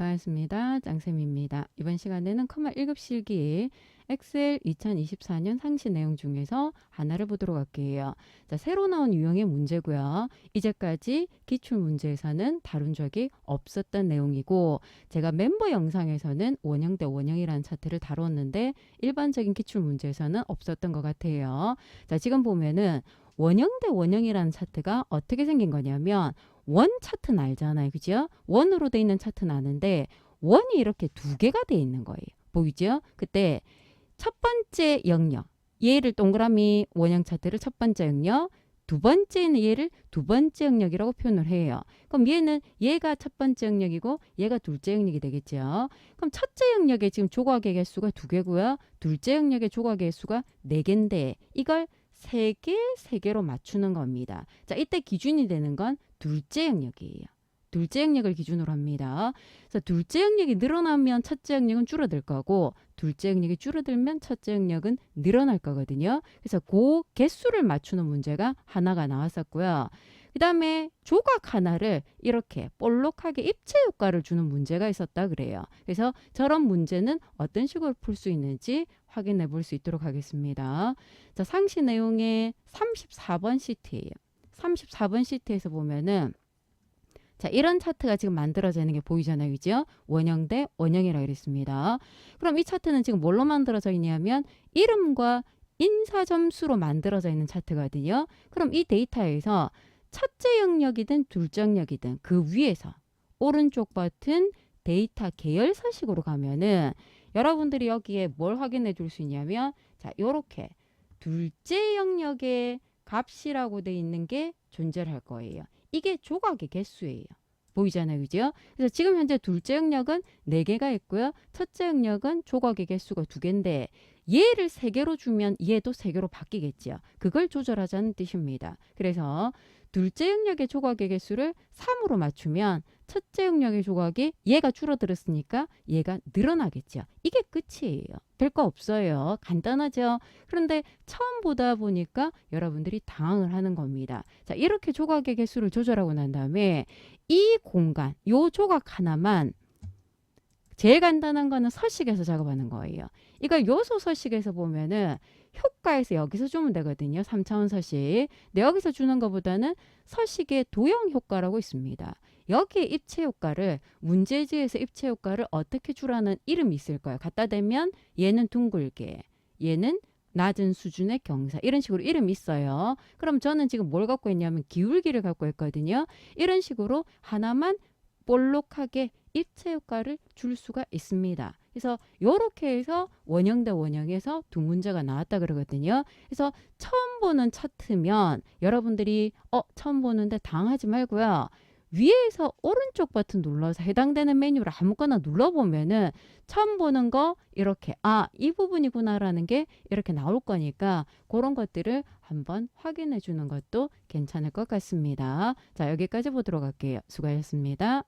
반갑습니다. 짱쌤입니다. 이번 시간에는 컴마 1급 실기 엑셀 2024년 상시 내용 중에서 하나를 보도록 할게요. 자, 새로 나온 유형의 문제고요. 이제까지 기출 문제에서는 다룬 적이 없었던 내용이고 제가 멤버 영상에서는 원형 대 원형이라는 차트를 다뤘는데 일반적인 기출 문제에서는 없었던 것 같아요. 자, 지금 보면은 원형 대 원형이라는 차트가 어떻게 생긴 거냐면 원 차트는 알잖아요. 그죠? 원으로 돼 있는 차트는 아는데 원이 이렇게 두 개가 돼 있는 거예요. 보이죠? 그때 첫 번째 영역 얘를 동그라미 원형 차트를 첫 번째 영역 두 번째는 얘를 두 번째 영역이라고 표현을 해요. 그럼 얘는 얘가 첫 번째 영역이고 얘가 둘째 영역이 되겠죠. 그럼 첫째 영역에 지금 조각의 개수가 두 개고요. 둘째 영역의 조각의 개수가 네 개인데 이걸 세 개, 세 개로 맞추는 겁니다. 자, 이때 기준이 되는 건 둘째 영역이에요. 둘째 영역을 기준으로 합니다. 그래서 둘째 영역이 늘어나면 첫째 영역은 줄어들 거고 둘째 영역이 줄어들면 첫째 영역은 늘어날 거거든요. 그래서 그 개수를 맞추는 문제가 하나가 나왔었고요. 그 다음에 조각 하나를 이렇게 볼록하게 입체 효과를 주는 문제가 있었다 그래요. 그래서 저런 문제는 어떤 식으로 풀 수 있는지 확인해 볼 수 있도록 하겠습니다. 자, 상시 내용의 34번 시트예요. 34번 시트에서 보면은 자, 이런 차트가 지금 만들어져 있는 게 보이잖아요. 그죠? 원형 대 원형이라고 그랬습니다. 그럼 이 차트는 지금 뭘로 만들어져 있냐면 이름과 인사 점수로 만들어져 있는 차트거든요. 그럼 이 데이터에서 첫째 영역이든 둘째 영역이든 그 위에서 오른쪽 버튼 데이터 계열사식으로 가면은 여러분들이 여기에 뭘 확인해 줄 수 있냐면 자, 요렇게 둘째 영역의 값이라고 돼 있는 게 존재를 할 거예요. 이게 조각의 개수예요. 보이잖아요. 그죠? 그래서 지금 현재 둘째 영역은 네개가 있고요. 첫째 영역은 조각의 개수가 두개인데 얘를 세개로 주면 얘도 세개로 바뀌겠죠. 그걸 조절하자는 뜻입니다. 그래서 둘째 영역의 조각의 개수를 3으로 맞추면 첫째 영역의 조각이 얘가 줄어들었으니까 얘가 늘어나겠죠. 이게 끝이에요. 별 거 없어요. 간단하죠. 그런데 처음 보다 보니까 여러분들이 당황을 하는 겁니다. 자, 이렇게 조각의 개수를 조절하고 난 다음에 이 공간, 요 조각 하나만 제일 간단한 거는 서식에서 작업하는 거예요. 이걸 요소 서식에서 보면은 효과에서 여기서 주면 되거든요. 3차원 서식. 근데 여기서 주는 것보다는 서식의 도형 효과라고 있습니다. 여기에 입체 효과를 문제지에서 입체 효과를 어떻게 주라는 이름이 있을 거예요. 갖다 대면 얘는 둥글게, 얘는 낮은 수준의 경사 이런 식으로 이름이 있어요. 그럼 저는 지금 뭘 갖고 있냐면 기울기를 갖고 있거든요. 이런 식으로 하나만 볼록하게 입체 효과를 줄 수가 있습니다. 그래서 요렇게 해서 원형 대 원형에서 두 문제가 나왔다 그러거든요. 그래서 처음 보는 차트면 여러분들이 어 처음 보는데 당하지 말고요. 위에서 오른쪽 버튼 눌러서 해당되는 메뉴를 아무거나 눌러보면은 처음 보는 거 이렇게 아 이 부분이구나라는 게 이렇게 나올 거니까 그런 것들을 한번 확인해 주는 것도 괜찮을 것 같습니다. 자 여기까지 보도록 할게요. 수고하셨습니다.